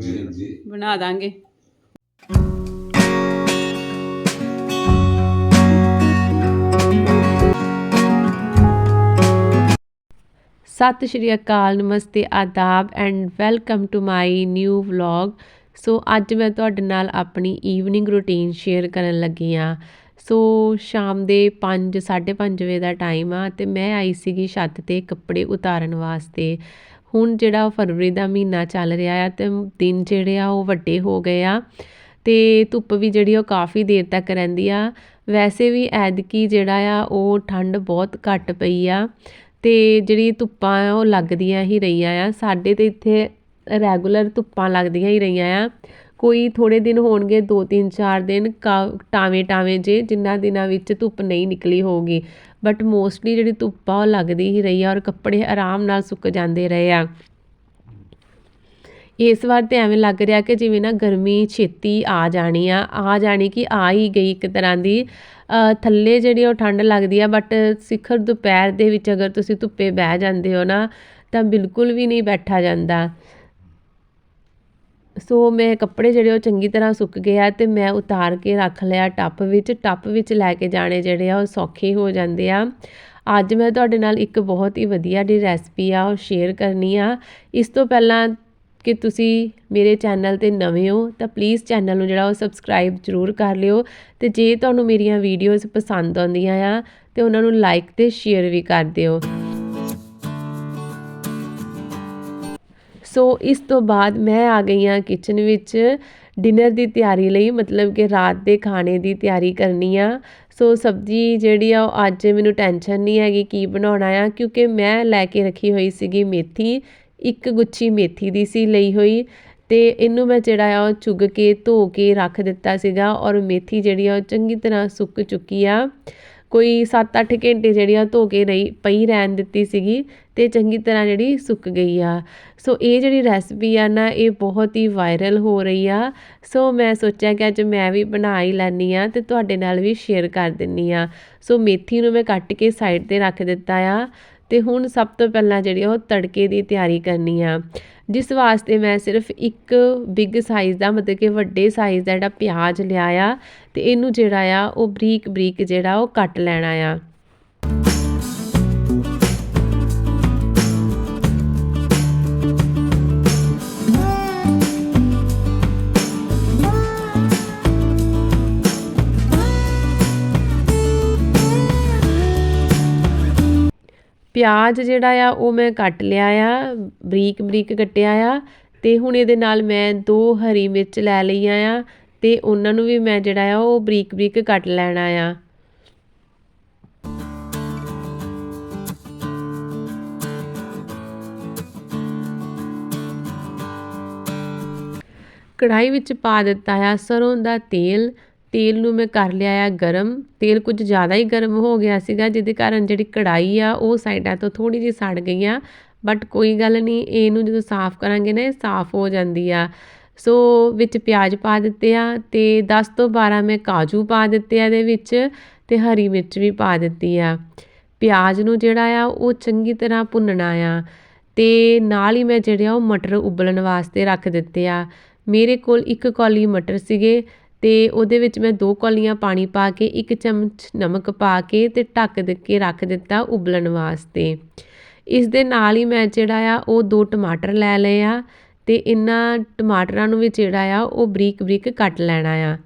ਜੀ ਜੀ। ਬਣਾ ਦਾਂਗੇ। ਸਤਿ ਸ਼੍ਰੀ ਅਕਾਲ, ਨਮਸਤੇ, ਆਦਾਬ and welcome to my new vlog so ਅੱਜ ਮੈਂ ਤੁਹਾਡੇ ਨਾਲ ਆਪਣੀ ਈਵਨਿੰਗ ਰੂਟੀਨ ਸ਼ੇਅਰ ਕਰਨ ਲੱਗੀ ਆ ਸੋ ਸ਼ਾਮ ਦੇ 5 5:30 ਵਜੇ ਦਾ ਟਾਈਮ ਆ ਤੇ ਮੈਂ ਆਈ ਸੀਗੀ ਛੱਤ ਤੇ ਕੱਪੜੇ ਉਤਾਰਨ ਵਾਸਤੇ। ਹੁਣ ਜਿਹੜਾ ਫਰਵਰੀ ਦਾ ਮਹੀਨਾ ਚੱਲ ਰਿਹਾ ਆ ਤੇ ਦਿਨ ਜਿਹੜੇ ਆ ਉਹ ਵੱਡੇ ਹੋ ਗਏ ਆ ਤੇ ਧੁੱਪ ਵੀ ਜਿਹੜੀ ਉਹ ਕਾਫੀ ਦੇਰ ਤੱਕ ਰਹਿੰਦੀ ਆ। ਵੈਸੇ ਵੀ ਐਦਕੀ ਜਿਹੜਾ ਆ ਉਹ ਠੰਡ ਬਹੁਤ ਘੱਟ ਪਈ ਆ ਤੇ ਜਿਹੜੀ ਧੁੱਪਾਂ ਆ ਉਹ ਲੱਗਦੀਆਂ ਹੀ ਰਹੀਆਂ ਆ। ਸਾਡੇ ਤੇ ਇੱਥੇ ਰੈਗੂਲਰ ਧੁੱਪਾਂ ਲੱਗਦੀਆਂ ਹੀ ਰਹੀਆਂ ਆ। ਕੋਈ ਥੋੜੇ ਦਿਨ ਹੋਣਗੇ 2 3 4 ਦਿਨ, ਕਾ- ਟਾਵੇਂ ਟਾਵੇਂ ਜੇ ਜਿੰਨਾ ਦਿਨਾਂ ਵਿੱਚ ਧੁੱਪ ਨਹੀਂ ਨਿਕਲੀ ਹੋਊਗੀ। ਬਟ ਮੋਸਟਲੀ ਜਿਹੜੀ ਧੁੱਪ ਆ ਉਹ ਲੱਗਦੀ ਹੀ ਰਹੀ ਆ ਔਰ ਕੱਪੜੇ ਆਰਾਮ ਨਾਲ ਸੁੱਕ ਜਾਂਦੇ ਰਹੇ ਆ। ਇਸ ਵਾਰ ਤੇ ਐਵੇਂ ਲੱਗ ਰਿਹਾ ਕਿ ਜਿਵੇਂ ਨਾ ਗਰਮੀ ਛੇਤੀ ਆ ਜਾਣੀ ਆ ਆ ਜਾਣੀ ਕਿ ਆ ਹੀ ਗਈ ਇੱਕ ਤਰ੍ਹਾਂ ਦੀ। ਥੱਲੇ ਜਿਹੜੀ ਉਹ ਠੰਡ ਲੱਗਦੀ ਆ ਬਟ ਸਿਖਰ ਦੁਪਹਿਰ ਦੇ ਵਿੱਚ ਅਗਰ ਤੁਸੀਂ ਧੁੱਪੇ ਬਹਿ ਜਾਂਦੇ ਹੋ ਨਾ, ਤਾਂ ਬਿਲਕੁਲ ਵੀ ਨਹੀਂ ਬੈਠਾ ਜਾਂਦਾ। ਸੋ ਮੈਂ ਕੱਪੜੇ ਜਿਹੜੇ ਉਹ ਚੰਗੀ ਤਰ੍ਹਾਂ ਸੁੱਕ ਗਏ ਆ ਤੇ ਮੈਂ ਉਤਾਰ ਕੇ ਰੱਖ ਲਿਆ ਟੱਪ ਵਿੱਚ ਟੱਪ ਵਿੱਚ ਲੈ ਕੇ ਜਾਣੇ ਜਿਹੜੇ ਆ ਉਹ ਸੌਖੇ ਹੋ ਜਾਂਦੇ ਆ। ਅੱਜ ਮੈਂ ਤੁਹਾਡੇ ਨਾਲ ਇੱਕ ਬਹੁਤ ਹੀ ਵਧੀਆ ਦੀ ਰੈਸਪੀ ਆ ਉਹ ਸ਼ੇਅਰ ਕਰਨੀ ਆ। ਇਸ ਤੋਂ ਪਹਿਲਾਂ ਕਿ ਤੁਸੀਂ ਮੇਰੇ ਚੈਨਲ ਤੇ ਨਵੇਂ ਹੋ ਤਾਂ ਪਲੀਜ਼ ਚੈਨਲ ਨੂੰ ਜਿਹੜਾ ਉਹ ਸਬਸਕ੍ਰਾਈਬ ਜ਼ਰੂਰ ਕਰ ਲਿਓ ਤੇ ਜੇ ਤੁਹਾਨੂੰ ਮੇਰੀਆਂ ਵੀਡੀਓਜ਼ ਪਸੰਦ ਆਉਂਦੀਆਂ ਆ ਤੇ ਉਹਨਾਂ ਨੂੰ ਲਾਈਕ ਤੇ ਸ਼ੇਅਰ ਵੀ ਕਰ ਦਿਓ। ਸੋ ਇਸ ਤੋਂ ਬਾਅਦ ਮੈਂ ਆ ਗਈ ਹਾਂ ਕਿਚਨ ਵਿੱਚ। ਡਿਨਰ ਦੀ ਤਿਆਰੀ ਲਈ, ਮਤਲਬ ਕਿ ਰਾਤ ਦੇ ਖਾਣੇ ਦੀ ਤਿਆਰੀ ਕਰਨੀ ਆ। ਸੋ ਸਬਜ਼ੀ ਜਿਹੜੀ ਆ, ਉਹ ਅੱਜ ਮੈਨੂੰ ਟੈਨਸ਼ਨ ਨਹੀਂ ਹੈਗੀ ਕੀ ਬਣਾਉਣਾ ਆ, ਕਿਉਂਕਿ ਮੈਂ ਲੈ ਕੇ ਰੱਖੀ ਹੋਈ ਸੀਗੀ ਮੇਥੀ, ਇੱਕ ਗੁੱਛੀ ਮੇਥੀ ਦੀ ਸੀ ਲਈ ਹੋਈ। ਤੇ ਇਹਨੂੰ ਮੈਂ ਜਿਹੜਾ ਆ, ਉਹ ਚੁੱਗ ਕੇ, ਧੋ ਕੇ ਰੱਖ ਦਿੱਤਾ ਸੀਗਾ ਔਰ ਮੇਥੀ ਜਿਹੜੀ ਆ, ਉਹ ਚੰਗੀ ਤਰ੍ਹਾਂ ਸੁੱਕ ਚੁੱਕੀ ਆ। ਕੋਈ 7-8 ਘੰਟੇ ਜਿਹੜੀ ਆ ਧੋ ਕੇ ਰਹੀ ਪਈ ਰਹਿਣ ਦਿੱਤੀ ਸੀਗੀ ਤੇ ਚੰਗੀ ਤਰ੍ਹਾਂ ਜਿਹੜੀ ਸੁੱਕ ਗਈ ਆ। ਸੋ ਇਹ ਜਿਹੜੀ ਰੈਸਪੀ ਆ ਨਾ, ਇਹ ਬਹੁਤ ਹੀ ਵਾਇਰਲ ਹੋ ਰਹੀ ਆ। ਸੋ ਮੈਂ ਸੋਚਿਆ ਕਿ ਅੱਜ ਮੈਂ ਵੀ ਬਣਾ ਹੀ ਲੈਣੀ ਆ ਤੇ ਤੁਹਾਡੇ ਨਾਲ ਵੀ ਸ਼ੇਅਰ ਕਰ ਦਿੰਨੀ ਆ। ਸੋ ਮੇਥੀ ਨੂੰ ਮੈਂ ਕੱਟ ਕੇ ਸਾਈਡ ਤੇ ਰੱਖ ਦਿੱਤਾ ਆ। ਤੇ ਹੁਣ ਸਭ ਤੋਂ ਪਹਿਲਾਂ ਜਿਹੜੀ ਉਹ ਤੜਕੇ ਦੀ ਤਿਆਰੀ ਕਰਨੀ ਆ। ਜਿਸ ਵਾਸਤੇ ਮੈਂ ਸਿਰਫ ਇੱਕ ਬਿਗ ਸਾਈਜ਼ ਦਾ ਮਤਲਬ ਕਿ ਵੱਡੇ ਸਾਈਜ਼ ਦਾ ਜਿਹੜਾ ਪਿਆਜ਼ ਲਿਆ ਆ ਤੇ ਇਹਨੂੰ ਜਿਹੜਾ ਆ ਉਹ ਬਰੀਕ ਬਰੀਕ ਜਿਹੜਾ ਉਹ ਕੱਟ ਲੈਣਾ ਆ। ਪਿਆਜ਼ ਜਿਹੜਾ ਆ, ਉਹ ਮੈਂ ਕੱਟ ਲਿਆ ਆ, ਬਰੀਕ ਬਰੀਕ ਕੱਟਿਆ ਆ ਅਤੇ ਹੁਣ ਇਹਦੇ ਨਾਲ ਮੈਂ ਦੋ ਹਰੀ ਮਿਰਚ ਲੈ ਲਈਆਂ ਆ ਅਤੇ ਉਹਨਾਂ ਨੂੰ ਵੀ ਮੈਂ ਜਿਹੜਾ ਆ, ਉਹ ਬਰੀਕ ਬਰੀਕ ਕੱਟ ਲੈਣਾ ਆ। ਕੜਾਈ ਵਿੱਚ ਪਾ ਦਿੱਤਾ ਆ ਸਰੋਂ ਦਾ ਤੇਲ ਤੇਲ ਨੂੰ ਮੈਂ ਕਰ ਲਿਆ ਆ ਗਰਮ। ਤੇਲ ਕੁਝ ਜ਼ਿਆਦਾ ਹੀ ਗਰਮ ਹੋ ਗਿਆ ਸੀਗਾ, ਜਿਹਦੇ ਕਾਰਨ ਜਿਹੜੀ ਕੜਾਈ ਆ, ਉਹ ਸਾਈਡਾਂ ਤੋਂ ਥੋੜੀ ਜਿਹੀ ਸੜ ਗਈ ਆ। ਬਟ ਕੋਈ ਗੱਲ ਨਹੀਂ, ਇਹਨੂੰ ਜਦੋਂ ਸਾਫ਼ ਕਰਾਂਗੇ ਨਾ, ਇਹ ਸਾਫ਼ ਹੋ ਜਾਂਦੀ ਆ। ਸੋ ਵਿੱਚ ਪਿਆਜ਼ ਪਾ ਦਿੱਤੇ ਆ ਤੇ 10 ਤੋਂ 12 ਮੈਂ ਕਾਜੂ ਪਾ ਦਿੱਤੇ ਆ ਇਹਦੇ ਵਿੱਚ ਤੇ ਹਰੀ ਮਿਰਚ ਵੀ ਪਾ ਦਿੱਤੀ ਆ। ਪਿਆਜ਼ ਨੂੰ ਜਿਹੜਾ ਆ, ਉਹ ਚੰਗੀ ਤਰ੍ਹਾਂ ਭੁੰਨਣਾ ਆ ਤੇ ਨਾਲ ਹੀ ਮੈਂ ਜਿਹੜੇ ਆ, ਉਹ ਮਟਰ ਉਬਲਣ ਵਾਸਤੇ ਰੱਖ ਦਿੱਤੇ ਆ। ਮੇਰੇ ਕੋਲ ਇੱਕ ਕੌਲੀ ਮਟਰ ਸੀਗੇ ਅਤੇ ਉਹਦੇ ਵਿੱਚ ਮੈਂ ਦੋ ਕੌਲੀਆਂ ਪਾਣੀ ਪਾ ਕੇ, ਇੱਕ ਚਮਚ ਨਮਕ ਪਾ ਕੇ ਅਤੇ ਢੱਕ ਦੇ ਕੇ ਰੱਖ ਦਿੱਤਾ ਉਬਲਣ ਵਾਸਤੇ। ਇਸ ਦੇ ਨਾਲ ਹੀ ਮੈਂ ਜਿਹੜਾ ਆ, ਉਹ ਦੋ ਟਮਾਟਰ ਲੈ ਲਏ ਆ ਅਤੇ ਇਹਨਾਂ ਟਮਾਟਰਾਂ ਨੂੰ ਵੀ ਜਿਹੜਾ ਆ, ਉਹ ਬਰੀਕ ਬਰੀਕ ਕੱਟ ਲੈਣਾ ਆ।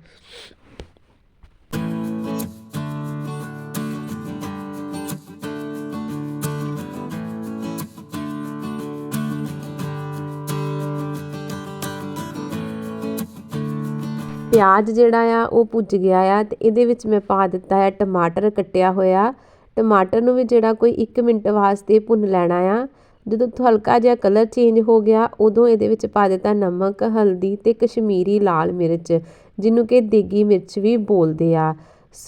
ਪਿਆਜ਼ ਜਿਹੜਾ ਆ, ਉਹ ਭੁੱਜ ਗਿਆ ਆ ਤੇ ਇਹਦੇ ਵਿੱਚ ਮੈਂ ਪਾ ਦਿੱਤਾ ਹੈ ਟਮਾਟਰ ਕੱਟਿਆ ਹੋਇਆ। ਟਮਾਟਰ ਨੂੰ ਵੀ ਜਿਹੜਾ ਕੋਈ 1 ਮਿੰਟ ਵਾਸਤੇ ਭੁੰਨ ਲੈਣਾ ਆ। ਜਦੋਂ ਹਲਕਾ ਜਿਹਾ ਕਲਰ ਚੇਂਜ ਹੋ ਗਿਆ, ਉਦੋਂ ਇਹਦੇ ਵਿੱਚ ਪਾ ਦਿੱਤਾ ਨਮਕ, ਹਲਦੀ ਤੇ ਕਸ਼ਮੀਰੀ ਲਾਲ ਮਿਰਚ, ਜਿਹਨੂੰ ਕਿ ਦੇਗੀ ਮਿਰਚ ਵੀ ਬੋਲਦੇ ਆ।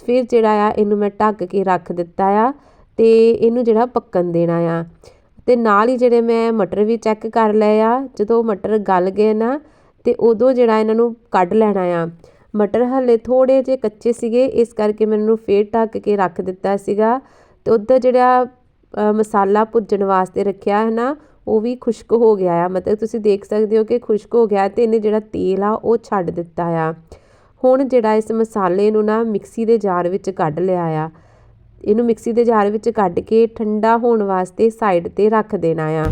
ਫਿਰ ਜਿਹੜਾ ਆ, ਇਹਨੂੰ ਮੈਂ ਢੱਕ ਕੇ ਰੱਖ ਦਿੱਤਾ ਆ ਤੇ ਇਹਨੂੰ ਜਿਹੜਾ ਪੱਕਣ ਦੇਣਾ ਆ। ਤੇ ਨਾਲ ਹੀ ਜਿਹੜੇ ਮੈਂ ਮਟਰ ਵੀ ਚੈੱਕ ਕਰ ਲਏ ਆ, ਜਦੋਂ ਮਟਰ ਗਲ ਗਏ ਨਾ ਅਤੇ ਉਦੋਂ ਜਿਹੜਾ ਇਹਨਾਂ ਨੂੰ ਕੱਢ ਲੈਣਾ ਆ ਮਟਰ ਹਲੇ ਥੋੜ੍ਹੇ ਜਿਹੇ ਕੱਚੇ ਸੀਗੇ, ਇਸ ਕਰਕੇ ਮੈਂ ਮੈਨੂੰ ਫਿਰ ਢੱਕ ਕੇ ਰੱਖ ਦਿੱਤਾ ਸੀਗਾ। ਅਤੇ ਉੱਧਰ ਜਿਹੜਾ ਮਸਾਲਾ ਭੁੱਜਣ ਵਾਸਤੇ ਰੱਖਿਆ ਹੈ ਨਾ, ਉਹ ਵੀ ਖੁਸ਼ਕ ਹੋ ਗਿਆ ਆ। ਮਤਲਬ ਤੁਸੀਂ ਦੇਖ ਸਕਦੇ ਹੋ ਕਿ ਖੁਸ਼ਕ ਹੋ ਗਿਆ ਅਤੇ ਇਹਨੇ ਜਿਹੜਾ ਤੇਲ ਆ, ਉਹ ਛੱਡ ਦਿੱਤਾ ਆ। ਹੁਣ ਜਿਹੜਾ ਇਸ ਮਸਾਲੇ ਨੂੰ ਨਾ ਮਿਕਸੀ ਦੇ ਜਾਰ ਵਿੱਚ ਕੱਢ ਲਿਆ ਆ। ਇਹਨੂੰ ਮਿਕਸੀ ਦੇ ਜਾਰ ਵਿੱਚ ਕੱਢ ਕੇ ਠੰਡਾ ਹੋਣ ਵਾਸਤੇ ਸਾਈਡ ਤੇ ਰੱਖ ਦੇਣਾ ਆ।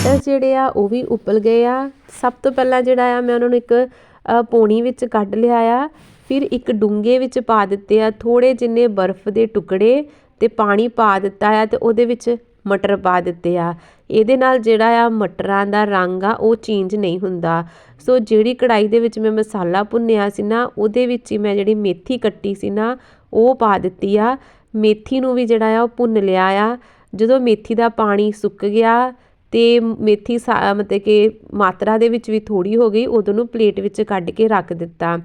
ਮਟਰ ਜਿਹੜੇ ਆ ਉਹ ਵੀ ਉਬਲ ਗਏ ਆ। ਸਭ ਤੋਂ ਪਹਿਲਾਂ ਜਿਹੜਾ ਆ, ਮੈਂ ਉਹਨਾਂ ਨੂੰ ਇੱਕ ਪੋਣੀ ਵਿੱਚ ਕੱਢ ਲਿਆ ਆ। ਫਿਰ ਇੱਕ ਡੂੰਘੇ ਵਿੱਚ ਪਾ ਦਿੱਤੇ ਆ ਥੋੜੇ ਜਿੰਨੇ ਬਰਫ਼ ਦੇ ਟੁਕੜੇ ਤੇ ਪਾਣੀ ਪਾ ਦਿੱਤਾ ਆ ਤੇ ਉਹਦੇ ਵਿੱਚ ਮਟਰ ਪਾ ਦਿੱਤੇ ਆ। ਇਹਦੇ ਨਾਲ ਜਿਹੜਾ ਆ ਮਟਰਾਂ ਦਾ ਰੰਗ ਆ, ਉਹ ਚੇਂਜ ਨਹੀਂ ਹੁੰਦਾ। ਸੋ ਜਿਹੜੀ ਕੜਾਈ ਦੇ ਵਿੱਚ ਮੈਂ ਮਸਾਲਾ ਭੁੰਨਿਆ ਸੀ ਨਾ, ਉਹਦੇ ਵਿੱਚ ਹੀ ਮੈਂ ਜਿਹੜੀ ਮੇਥੀ ਕੱਟੀ ਸੀ ਨਾ, ਉਹ ਪਾ ਦਿੱਤੀ ਆ। ਮੇਥੀ ਨੂੰ ਵੀ ਜਿਹੜਾ ਆ, ਉਹ ਭੁੰਨ ਲਿਆ ਆ। ਜਦੋਂ ਮੇਥੀ ਦਾ ਪਾਣੀ ਸੁੱਕ ਗਿਆ ਤੇ ਮੇਥੀ ਸਾ ਮਤਲਬ ਕਿ ਮਾਤਰਾ ਦੇ ਵਿੱਚ ਵੀ ਥੋੜੀ ਹੋ ਗਈ, ਉਦੋਂ ਨੂੰ ਪਲੇਟ ਵਿੱਚ ਕੱਢ ਕੇ ਰੱਖ ਦਿੱਤਾ।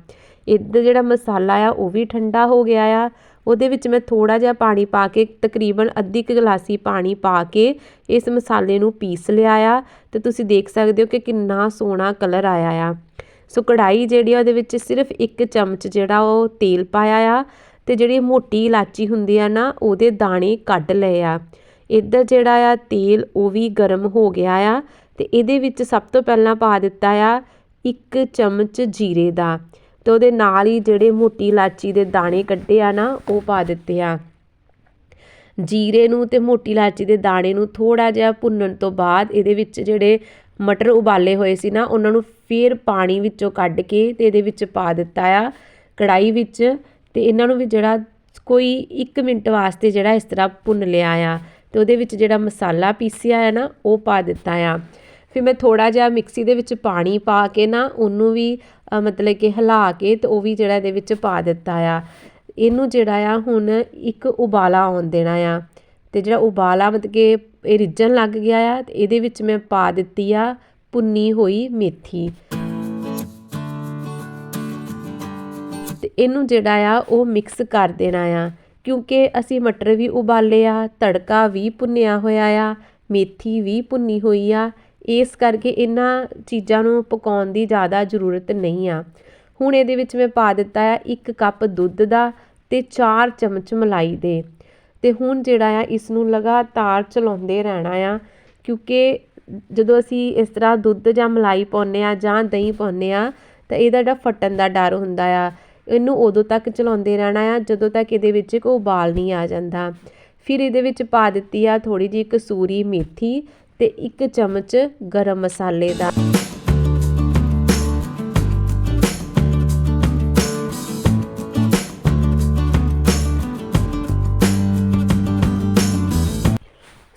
ਇੱਧਰ ਜਿਹੜਾ ਮਸਾਲਾ ਆ, ਉਹ ਵੀ ਠੰਡਾ ਹੋ ਗਿਆ ਆ। ਉਹਦੇ ਵਿੱਚ ਮੈਂ ਥੋੜਾ ਜਿਹਾ ਪਾਣੀ ਪਾ ਕੇ, ਤਕਰੀਬਨ ਅੱਧੀ ਕੁ ਗਲਾਸੀ ਪਾਣੀ ਪਾ ਕੇ ਇਸ ਮਸਾਲੇ ਨੂੰ ਪੀਸ ਲਿਆ ਆ। ਤੇ ਤੁਸੀਂ ਦੇਖ ਸਕਦੇ ਹੋ ਕਿ ਕਿੰਨਾ ਸੋਹਣਾ ਕਲਰ ਆਇਆ ਆ। ਸੋ ਕੜਾਈ ਜਿਹੜੀ ਆ, ਉਹਦੇ ਵਿੱਚ ਸਿਰਫ ਇੱਕ ਚਮਚ ਜਿਹੜਾ ਉਹ ਤੇਲ ਪਾਇਆ ਆ। ਤੇ ਜਿਹੜੀ ਮੋਟੀ ਇਲਾਚੀ ਹੁੰਦੀ ਆ ਨਾ, ਉਹਦੇ ਦਾਣੇ ਕੱਢ ਲਏ ਆ। ਇੱਧਰ ਜਿਹੜਾ ਆ, ਤੇਲ ਉਹ ਵੀ ਗਰਮ ਹੋ ਗਿਆ ਆ ਅਤੇ ਇਹਦੇ ਵਿੱਚ ਸਭ ਤੋਂ ਪਹਿਲਾਂ ਪਾ ਦਿੱਤਾ ਆ ਇੱਕ ਚਮਚ ਜੀਰੇ ਦਾ ਅਤੇ ਉਹਦੇ ਨਾਲ ਹੀ ਜਿਹੜੇ ਮੋਟੀ ਇਲਾਚੀ ਦੇ ਦਾਣੇ ਕੱਢੇ ਆ ਨਾ, ਉਹ ਪਾ ਦਿੱਤੇ ਆ। ਜੀਰੇ ਨੂੰ ਅਤੇ ਮੋਟੀ ਇਲਾਚੀ ਦੇ ਦਾਣੇ ਨੂੰ ਥੋੜ੍ਹਾ ਜਿਹਾ ਭੁੰਨਣ ਤੋਂ ਬਾਅਦ ਇਹਦੇ ਵਿੱਚ ਜਿਹੜੇ ਮਟਰ ਉਬਾਲੇ ਹੋਏ ਸੀ ਨਾ, ਉਹਨਾਂ ਨੂੰ ਫਿਰ ਪਾਣੀ ਵਿੱਚੋਂ ਕੱਢ ਕੇ ਅਤੇ ਇਹਦੇ ਵਿੱਚ ਪਾ ਦਿੱਤਾ ਆ ਕੜਾਈ ਵਿੱਚ ਅਤੇ ਇਹਨਾਂ ਨੂੰ ਵੀ ਜਿਹੜਾ ਕੋਈ 1 ਮਿੰਟ ਵਾਸਤੇ ਜਿਹੜਾ ਇਸ ਤਰ੍ਹਾਂ ਭੁੰਨ ਲਿਆ ਆ। ਤੇ ਉਹਦੇ ਵਿੱਚ ਜਿਹੜਾ ਮਸਾਲਾ ਪੀਸਿਆ ਹੈ ਨਾ, ਉਹ ਪਾ ਦਿੱਤਾ ਆ। ਫਿਰ ਮੈਂ ਥੋੜਾ ਜਿਹਾ ਮਿਕਸੀ ਦੇ ਵਿੱਚ ਪਾਣੀ ਪਾ ਕੇ ਨਾ, ਉਹਨੂੰ ਵੀ ਮਤਲਬ ਕਿ ਹਿਲਾ ਕੇ ਤੇ ਉਹ ਵੀ ਜਿਹੜਾ ਇਹਦੇ ਵਿੱਚ ਪਾ ਦਿੱਤਾ ਆ। ਇਹਨੂੰ ਜਿਹੜਾ ਆ, ਹੁਣ ਇੱਕ ਉਬਾਲਾ ਆਉਣ ਦੇਣਾ ਆ। ਤੇ ਜਿਹੜਾ ਉਬਾਲਾ ਮਤਲਬ ਕਿ ਇਹ ਰਿੱਝਣ ਲੱਗ ਗਿਆ ਆ, ਤੇ ਇਹਦੇ ਵਿੱਚ ਮੈਂ ਪਾ ਦਿੱਤੀ ਆ ਭੁੰਨੀ ਹੋਈ ਮੇਥੀ। ਤੇ ਇਹਨੂੰ ਜਿਹੜਾ ਆ, ਉਹ ਮਿਕਸ ਕਰ ਦੇਣਾ ਆ। ਕਿਉਂਕਿ ਅਸੀਂ ਮਟਰ ਵੀ ਉਬਾਲੇ ਆ, ਤੜਕਾ ਵੀ ਭੁੰਨਿਆ ਹੋਇਆ ਆ, ਮੇਥੀ ਵੀ ਭੁੰਨੀ ਹੋਈ ਆ। ਇਸ ਕਰਕੇ ਇਹਨਾਂ ਚੀਜ਼ਾਂ ਨੂੰ ਪਕਾਉਣ ਦੀ ਜ਼ਿਆਦਾ ਜ਼ਰੂਰਤ ਨਹੀਂ ਆ। ਹੁਣ ਇਹਦੇ ਵਿੱਚ ਮੈਂ ਪਾ ਦਿੱਤਾ ਆ ਇੱਕ ਕੱਪ ਦੁੱਧ ਦਾ ਤੇ 4 ਚਮਚ ਮਲਾਈ ਦੇ। ਤੇ ਹੁਣ ਜਿਹੜਾ ਆ ਇਸ ਨੂੰ ਲਗਾਤਾਰ ਚਲਾਉਂਦੇ ਰਹਿਣਾ ਆ, ਕਿਉਂਕਿ ਜਦੋਂ ਅਸੀਂ ਇਸ ਤਰ੍ਹਾਂ ਦੁੱਧ ਜਾਂ ਮਲਾਈ ਪਾਉਂਦੇ ਆ ਜਾਂ ਦਹੀਂ ਪਾਉਂਦੇ ਆ, ਤਾਂ ਇਹਦਾ ਜਿਹੜਾ ਫਟਣ ਦਾ ਡਰ ਹੁੰਦਾ ਆ। ਇਹਨੂੰ ਉਦੋਂ ਤੱਕ ਚਲਾਉਂਦੇ ਰਹਿਣਾ ਆ, ਜਦੋਂ ਤੱਕ ਇਹਦੇ ਵਿੱਚ ਕੋਈ ਉਬਾਲ ਨਹੀਂ ਆ ਜਾਂਦਾ। ਫਿਰ ਇਹਦੇ ਵਿੱਚ ਪਾ ਦਿੱਤੀ ਆ ਥੋੜੀ ਜਿਹੀ ਕਸੂਰੀ ਮੇਥੀ ਤੇ ਇੱਕ ਚਮਚ ਗਰਮ ਮਸਾਲੇ ਦਾ।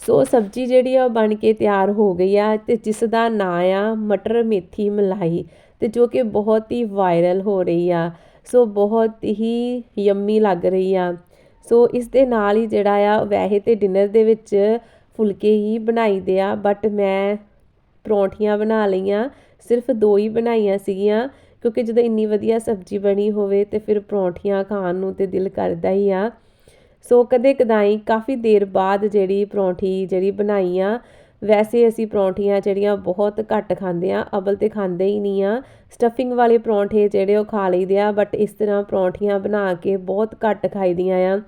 ਸੋ ਸਬਜ਼ੀ ਜਿਹੜੀ ਆ ਬਣ ਕੇ ਤਿਆਰ ਹੋ ਗਈ ਆ ਤੇ ਜਿਸ ਦਾ ਨਾਂ ਆ ਮਟਰ ਮੇਥੀ ਮਲਾਈ ਤੇ ਜੋ ਕਿ ਬਹੁਤ ਹੀ ਵਾਇਰਲ ਹੋ ਰਹੀ ਆ। ਸੋ ਬਹੁਤ ਹੀ ਯੰਮੀ ਲੱਗ ਰਹੀ ਆ। ਸੋ ਇਸ ਦੇ ਨਾਲ ਹੀ ਜਿਹੜਾ ਆ, ਵੈਸੇ ਤਾਂ ਡਿਨਰ ਦੇ ਵਿੱਚ ਫੁਲਕੇ ਹੀ ਬਣਾਈਦੇ ਆ ਬਟ ਮੈਂ ਪਰੌਂਠੀਆਂ ਬਣਾ ਲਈਆਂ, ਸਿਰਫ ਦੋ ਹੀ ਬਣਾਈਆਂ ਸੀਗੀਆਂ, ਕਿਉਂਕਿ ਜਦੋਂ ਇੰਨੀ ਵਧੀਆ ਸਬਜ਼ੀ ਬਣੀ ਹੋਵੇ ਤੇ ਫਿਰ ਪਰੌਂਠੀਆਂ ਖਾਣ ਨੂੰ ਤੇ ਦਿਲ ਕਰਦਾ ਹੀ ਆ। ਸੋ ਕਦੇ ਕਦਾਈ ਕਾਫੀ ਦੇਰ ਬਾਅਦ ਜਿਹੜੀ ਪਰੌਂਠੀ ਜਿਹੜੀ ਬਣਾਈ ਆ ਵੈਸੇ ਅਸੀਂ ਪਰੌਂਠੀਆਂ ਜਿਹੜੀਆਂ ਬਹੁਤ ਘੱਟ ਖਾਂਦੇ ਆ ਅਬਲ ਤੇ ਖਾਂਦੇ ਹੀ ਨਹੀਂ ਆ ਸਟਫਿੰਗ ਵਾਲੇ ਪਰੌਂਠੇ ਜਿਹੜੇ ਉਹ ਖਾ ਲਈਦੇ ਆ ਬਟ ਇਸ ਤਰ੍ਹਾਂ ਪਰੌਂਠੀਆਂ ਬਣਾ ਕੇ ਬਹੁਤ ਘੱਟ ਖਾਈਦੀਆਂ ਆ।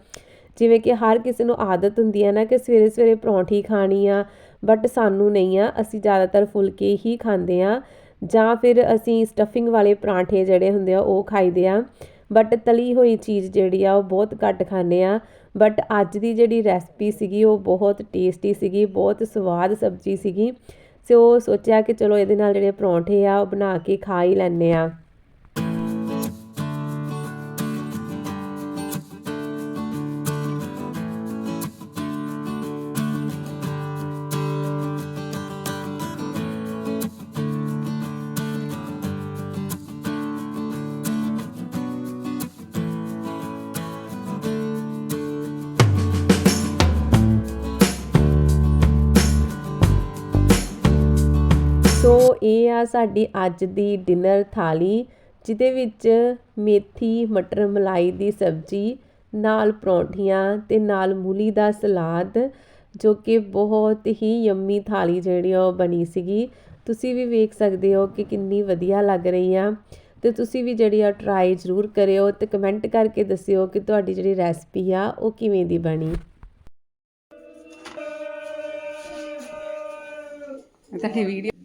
ਜਿਵੇਂ ਕਿ ਹਰ ਕਿਸੇ ਨੂੰ ਆਦਤ ਹੁੰਦੀ ਹੈ ਨਾ ਕਿ ਸਵੇਰੇ ਸਵੇਰੇ ਪਰੌਂਠੀ ਖਾਣੀ ਆ ਬਟ ਸਾਨੂੰ ਨਹੀਂ ਆ, ਅਸੀਂ ਜ਼ਿਆਦਾਤਰ ਫੁਲਕੇ ਹੀ ਖਾਂਦੇ ਆ। ਜਾਂ ਫਿਰ ਅਸੀਂ ਸਟਫਿੰਗ ਵਾਲੇ ਪਰਾਂਠੇ ਜਿਹੜੇ ਹੁੰਦੇ ਆ, ਉਹ ਖਾਈਦੇ ਆ। ਬਟ ਤਲੀ ਹੋਈ ਚੀਜ਼ ਜਿਹੜੀ ਆ, ਉਹ ਬਹੁਤ ਘੱਟ ਖਾਂਦੇ ਆ। ਬਟ ਅੱਜ ਦੀ ਜਿਹੜੀ ਰੈਸਪੀ ਸੀਗੀ, ਉਹ ਬਹੁਤ ਟੇਸਟੀ ਸੀਗੀ, ਬਹੁਤ ਸਵਾਦ ਸਬਜ਼ੀ ਸੀਗੀ। ਸੋ ਸੋਚਿਆ ਕਿ ਚਲੋ ਇਹਦੇ ਨਾਲ ਜਿਹੜੇ ਪਰੌਂਠੇ ਆ, ਉਹ ਬਣਾ ਕੇ ਖਾ ਹੀ ਲੈਣੇ ਆ। ਇਹ ਆ ਸਾਡੀ ਅੱਜ ਦੀ ਡਿਨਰ ਥਾਲੀ, ਜਿਹਦੇ ਵਿੱਚ ਮੇਥੀ, ਮਟਰ, ਮਲਾਈ ਦੀ ਸਬਜ਼ੀ, ਨਾਲ ਪਰੌਂਠੀਆਂ ਅਤੇ ਨਾਲ ਮੂਲੀ ਦਾ ਸਲਾਦ, ਜੋ ਕਿ ਬਹੁਤ ਹੀ ਯੰਮੀ ਥਾਲੀ ਜਿਹੜੀ ਉਹ ਬਣੀ ਸੀਗੀ। ਤੁਸੀਂ ਵੀ ਵੇਖ ਸਕਦੇ ਹੋ ਕਿ ਕਿੰਨੀ ਵਧੀਆ ਲੱਗ ਰਹੀ ਆ। ਤੇ ਤੁਸੀਂ ਵੀ ਜਿਹੜੀ ਆ ਟਰਾਈ ਜ਼ਰੂਰ ਕਰਿਓ ਤੇ ਕਮੈਂਟ ਕਰਕੇ ਦੱਸਿਓ ਕਿ ਤੁਹਾਡੀ ਜਿਹੜੀ ਰੈਸਪੀ ਆ ਉਹ ਕਿਵੇਂ ਦੀ ਬਣੀ। ਤੁਹਾਡੀ ਵੀਡੀਓ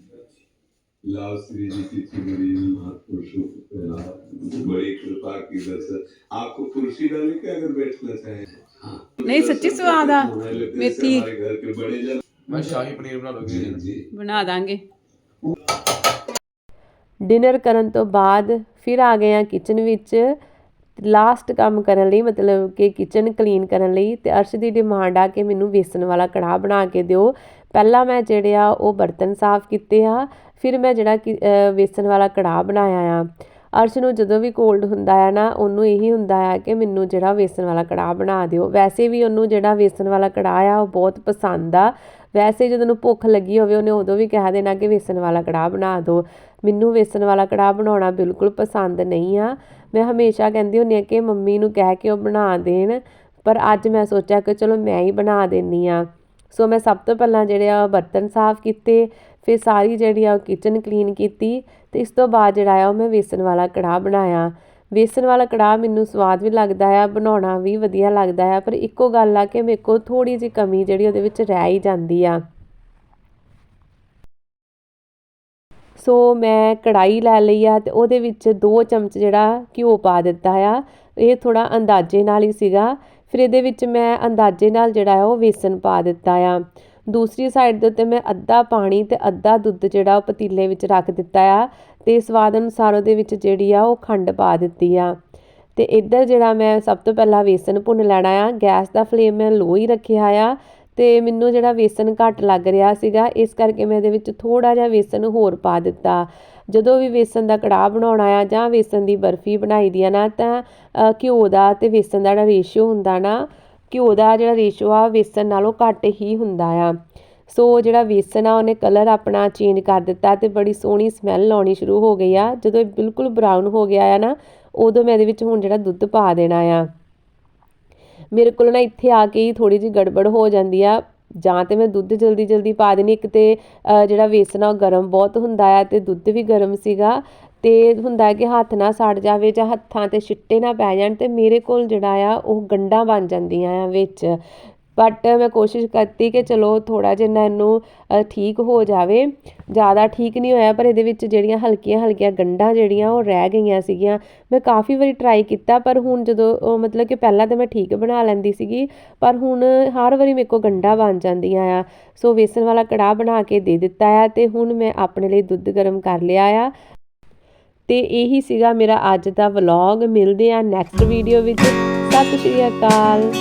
लाओ श्री जी की चुनरी महापुरुषों को पहना बड़ी कृपा की दर्शन आपको कुर्सी डाली के अगर बैठना चाहे हाँ ਨਹੀਂ ਸੱਚੀ ਸਵਾਦ ਆ हमारे जैसे मेथी हमारे घर के बड़े जन ਮੈਂ ਸ਼ਾਹੀ ਪਨੀਰ ਬਣਾ ਲਵਾਂਗੀ जी जी ਬਣਾ ਦਾਂਗੇ ਡਿਨਰ ਕਰਨ ਤੋਂ ਬਾਅਦ ਫਿਰ ਆ ਗਏ ਆ ਕਿਚਨ ਵਿੱਚ ਲਾਸਟ ਕੰਮ ਕਰਨ ਲਈ ਮਤਲਬ ਕਿ ਕਿਚਨ ਕਲੀਨ ਕਰਨ ਲਈ ਤੇ ਅਰਸ਼ ਦੀ ਡਿਮਾਂਡ ਆ ਕਿ ਮੈਨੂੰ ਵੇਸਣ ਵਾਲਾ ਕੜਾਹ ਬਣਾ ਕੇ ਦਿਓ ਪਹਿਲਾਂ ਮੈਂ ਜਿਹੜੇ ਆ ਉਹ ਬਰਤਨ ਸਾਫ਼ ਕੀਤੇ ਆ, ਫਿਰ ਮੈਂ ਜਿਹੜਾ ਕਿ ਵੇਸਣ ਵਾਲਾ ਕੜਾਹ ਬਣਾਇਆ ਆ। ਅਰਸ਼ ਨੂੰ ਜਦੋਂ ਵੀ ਕੋਲਡ ਹੁੰਦਾ ਆ ਨਾ, ਉਹਨੂੰ ਇਹੀ ਹੁੰਦਾ ਆ ਕਿ ਮੈਨੂੰ ਜਿਹੜਾ ਵੇਸਣ ਵਾਲਾ ਕੜਾਹ ਬਣਾ ਦਿਓ। ਵੈਸੇ ਵੀ ਉਹਨੂੰ ਜਿਹੜਾ ਵੇਸਣ ਵਾਲਾ ਕੜਾਹ ਆ, ਉਹ ਬਹੁਤ ਪਸੰਦ ਆ। ਵੈਸੇ ਜਦੋਂ ਉਹਨੂੰ ਭੁੱਖ ਲੱਗੀ ਹੋਵੇ, ਉਹਨੇ ਉਦੋਂ ਵੀ ਕਹਿ ਦੇਣਾ ਕਿ ਵੇਸਣ ਵਾਲਾ ਕੜਾਹ ਬਣਾ ਦਿਓ। ਮੈਨੂੰ ਵੇਸਣ ਵਾਲਾ ਕੜਾਹ ਬਣਾਉਣਾ ਬਿਲਕੁਲ ਪਸੰਦ ਨਹੀਂ ਆ। ਮੈਂ ਹਮੇਸ਼ਾ ਕਹਿੰਦੀ ਹੁੰਦੀ ਆ ਕਿ ਮੰਮੀ ਨੂੰ ਕਹਿ ਕੇ ਉਹ ਬਣਾ ਦੇਣ, ਪਰ ਅੱਜ ਮੈਂ ਸੋਚਿਆ ਕਿ ਚਲੋ ਮੈਂ ਹੀ ਬਣਾ ਦੇਣੀ ਆ ਸੋ ਮੈਂ ਸਭ ਤੋਂ ਪਹਿਲਾਂ ਜਿਹੜੇ ਆ ਬਰਤਨ ਸਾਫ਼ ਕੀਤੇ, ਫਿਰ ਸਾਰੀ ਜਿਹੜੀ ਆ ਕਿਚਨ ਕਲੀਨ ਕੀਤੀ ਤੇ ਇਸ ਤੋਂ ਬਾਅਦ ਜਿਹੜਾ ਆ ਉਹ ਮੈਂ ਵੇਸਣ ਵਾਲਾ ਕੜਾਹ ਬਣਾਇਆ। ਵੇਸਣ ਵਾਲਾ ਕੜਾਹ ਮੈਨੂੰ ਸਵਾਦ ਵੀ ਲੱਗਦਾ ਆ, ਬਣਾਉਣਾ ਵੀ ਵਧੀਆ ਲੱਗਦਾ ਆ, ਪਰ ਇੱਕੋ ਗੱਲ ਆ ਕਿ ਮੇਰੇ ਕੋਲ ਥੋੜੀ ਜਿਹੀ ਕਮੀ ਜਿਹੜੀ ਉਹਦੇ ਵਿੱਚ ਰਹਿ ਹੀ ਜਾਂਦੀ ਆ। ਸੋ ਮੈਂ ਕੜਾਈ ਲੈ ਲਈ ਆ ਤੇ ਉਹਦੇ ਵਿੱਚ 2 ਚਮਚ ਜਿਹੜਾ ਘਿਓ ਪਾ ਦਿੱਤਾ ਆ, ਇਹ ਥੋੜਾ ਅੰਦਾਜ਼ੇ ਨਾਲ ਹੀ ਸੀਗਾ। ਫਿਰ ਇਹਦੇ ਵਿੱਚ ਮੈਂ ਅੰਦਾਜ਼ੇ ਨਾਲ ਜਿਹੜਾ ਆ ਉਹ ਵੇਸਣ ਪਾ ਦਿੱਤਾ ਆ। ਦੂਸਰੀ ਸਾਈਡ ਦੇ ਉੱਤੇ ਮੈਂ ਅੱਧਾ ਪਾਣੀ ਤੇ ਅੱਧਾ ਦੁੱਧ ਜਿਹੜਾ ਉਹ ਪਤੀਲੇ ਵਿੱਚ ਰੱਖ ਦਿੱਤਾ ਆ ਤੇ ਸਵਾਦ ਅਨੁਸਾਰ ਉਹਦੇ ਵਿੱਚ ਜਿਹੜੀ ਆ ਉਹ ਖੰਡ ਪਾ ਦਿੱਤੀ ਆ। ਤੇ ਇੱਧਰ ਜਿਹੜਾ ਮੈਂ ਸਭ ਤੋਂ ਪਹਿਲਾਂ ਵੇਸਣ ਭੁੰਨ ਲੈਣਾ ਆ। ਗੈਸ ਦਾ ਫਲੇਮ ਮੈਂ ਲੋ ਹੀ ਰੱਖਿਆ ਆ ਅਤੇ ਮੈਨੂੰ ਜਿਹੜਾ ਵੇਸਣ ਘੱਟ ਲੱਗ ਰਿਹਾ ਸੀਗਾ, ਇਸ ਕਰਕੇ ਮੈਂ ਇਹਦੇ ਵਿੱਚ ਥੋੜ੍ਹਾ ਜਿਹਾ ਵੇਸਣ ਹੋਰ ਪਾ ਦਿੱਤਾ। ਜਦੋਂ ਵੀ ਵੇਸਣ ਦਾ ਕੜਾਹ ਬਣਾਉਣਾ ਆ ਜਾਂ ਵੇਸਣ ਦੀ ਬਰਫੀ ਬਣਾਈ ਦੀ ਆ ਨਾ, ਤਾਂ ਘਿਓ ਦਾ ਅਤੇ ਵੇਸਣ ਦਾ ਜਿਹੜਾ ਰੇਸ਼ੋ ਹੁੰਦਾ ਨਾ, ਘਿਓ ਦਾ ਜਿਹੜਾ ਰੇਸ਼ੋ ਆ ਵੇਸਣ ਨਾਲੋਂ ਘੱਟ ਹੀ ਹੁੰਦਾ ਆ। ਸੋ ਜਿਹੜਾ ਵੇਸਣ ਆ, ਉਹਨੇ ਕਲਰ ਆਪਣਾ ਚੇਂਜ ਕਰ ਦਿੱਤਾ ਅਤੇ ਬੜੀ ਸੋਹਣੀ ਸਮੈਲ ਆਉਣੀ ਸ਼ੁਰੂ ਹੋ ਗਈ ਆ। ਜਦੋਂ ਇਹ ਬਿਲਕੁਲ ਬਰਾਊਨ ਹੋ ਗਿਆ ਆ ਨਾ, ਉਦੋਂ ਮੈਂ ਇਹਦੇ ਵਿੱਚ ਹੁਣ ਜਿਹੜਾ ਦੁੱਧ ਪਾ ਦੇਣਾ ਆ। ਮੇਰੇ ਕੋਲ ਨਾ ਇੱਥੇ ਆ ਕੇ ਹੀ ਥੋੜ੍ਹੀ ਜਿਹੀ ਗੜਬੜ ਹੋ ਜਾਂਦੀ ਆ। ਜਾਂ ਤਾਂ ਮੈਂ ਦੁੱਧ ਜਲਦੀ ਜਲਦੀ ਪਾ ਦਿੰਦੀ ਇੱਕ ਤਾਂ ਜਿਹੜਾ ਵੇਸਣ ਆ ਉਹ ਗਰਮ ਬਹੁਤ ਹੁੰਦਾ ਆ ਅਤੇ ਦੁੱਧ ਵੀ ਗਰਮ ਸੀਗਾ। ਅਤੇ ਹੁੰਦਾ ਕਿ ਹੱਥ ਨਾ ਸੜ ਜਾਵੇ ਜਾਂ ਹੱਥਾਂ ਤੇ ਛਿੱਟੇ ਨਾ ਪੈ ਜਾਣ ਅਤੇ ਮੇਰੇ ਕੋਲ ਜਿਹੜਾ ਆ ਉਹ ਗੰਢਾਂ ਬਣ ਜਾਂਦੀਆਂ ਆ ਵਿੱਚ। ਬਟ ਮੈਂ ਕੋਸ਼ਿਸ਼ ਕੀਤੀ ਕਿ ਚਲੋ ਥੋੜ੍ਹਾ ਜਿਹਾ ਇਹਨੂੰ ਠੀਕ ਹੋ ਜਾਵੇ। ਜ਼ਿਆਦਾ ਠੀਕ ਨਹੀਂ ਹੋਇਆ, ਪਰ ਇਹਦੇ ਵਿੱਚ ਜਿਹੜੀਆਂ ਹਲਕੀਆਂ ਹਲਕੀਆਂ ਗੰਢਾਂ ਜਿਹੜੀਆਂ, ਉਹ ਰਹਿ ਗਈਆਂ ਸੀਗੀਆਂ। ਮੈਂ ਕਾਫੀ ਵਾਰੀ ਟਰਾਈ ਕੀਤਾ, ਪਰ ਹੁਣ ਜਦੋਂ, ਉਹ ਮਤਲਬ ਕਿ ਪਹਿਲਾਂ ਤਾਂ ਮੈਂ ਠੀਕ ਬਣਾ ਲੈਂਦੀ ਸੀਗੀ, ਪਰ ਹੁਣ ਹਰ ਵਾਰੀ ਮੇਰੇ ਕੋਲ ਗੰਢਾਂ ਬਣ ਜਾਂਦੀਆਂ ਆ। ਸੋ ਵੇਸਣ ਵਾਲਾ ਕੜਾਹ ਬਣਾ ਕੇ ਦੇ ਦਿੱਤਾ ਆ, ਤੇ ਹੁਣ ਮੈਂ ਆਪਣੇ ਲਈ ਦੁੱਧ ਗਰਮ ਕਰ ਲਿਆ ਆ। ਤੇ ਇਹੀ ਸੀਗਾ ਮੇਰਾ ਅੱਜ ਦਾ ਵਲੌਗ ਮਿਲਦੇ ਆ ਨੈਕਸਟ ਵੀਡੀਓ ਵਿੱਚ। ਸਤਿ ਸ਼੍ਰੀ ਅਕਾਲ।